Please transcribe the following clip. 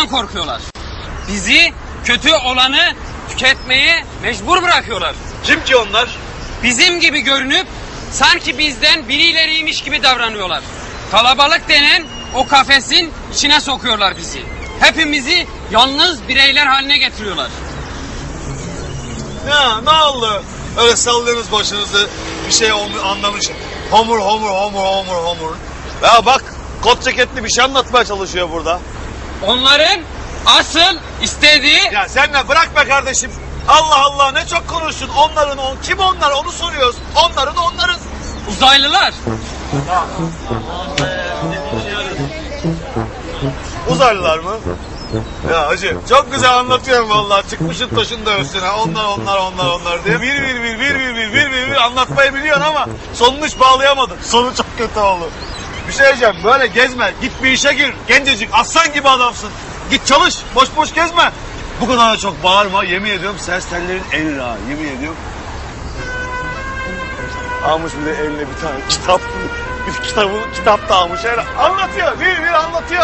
olmaktan korkuyorlar. Bizi kötü olanı tüketmeye mecbur bırakıyorlar. Kim ki onlar? Bizim gibi görünüp sanki bizden birileriymiş gibi davranıyorlar. Kalabalık denen o kafesin içine sokuyorlar bizi. Hepimizi yalnız bireyler haline getiriyorlar. Ya ne oldu? Öyle sallıyorsunuz başınızı bir şey anlamış. Homur homur homur homur homur. Ya bak kot ceketli bir şey anlatmaya çalışıyor burada. Onların asıl istediği... Ya sen de bırak kardeşim. Allah Allah ne çok konuştun. Onların on kim onlar onu soruyoruz. Onların onların. Uzaylılar. Uzaylılar mı? Ya hacı çok güzel anlatıyorum vallahi. Çıkmışın taşın da üstüne. Onlar onlar onlar onlar diye. Bir bir bir bir bir bir bir bir, bir anlatmayı biliyorsun ama sonuç bağlayamadın. Sonu çok kötü oldu. Bir şey diyeceğim böyle gezme. Git bir işe gir. Gencecik aslan gibi adamsın. Git çalış. Boş boş gezme. Bu kadar da çok bağırma. Yemin ediyorum ses tellerin erir ha. Yemin ediyorum. Almış bir de eline bir tane kitap. Bir kitabı kitap da almış. Yani anlatıyor. Bir bir anlatıyor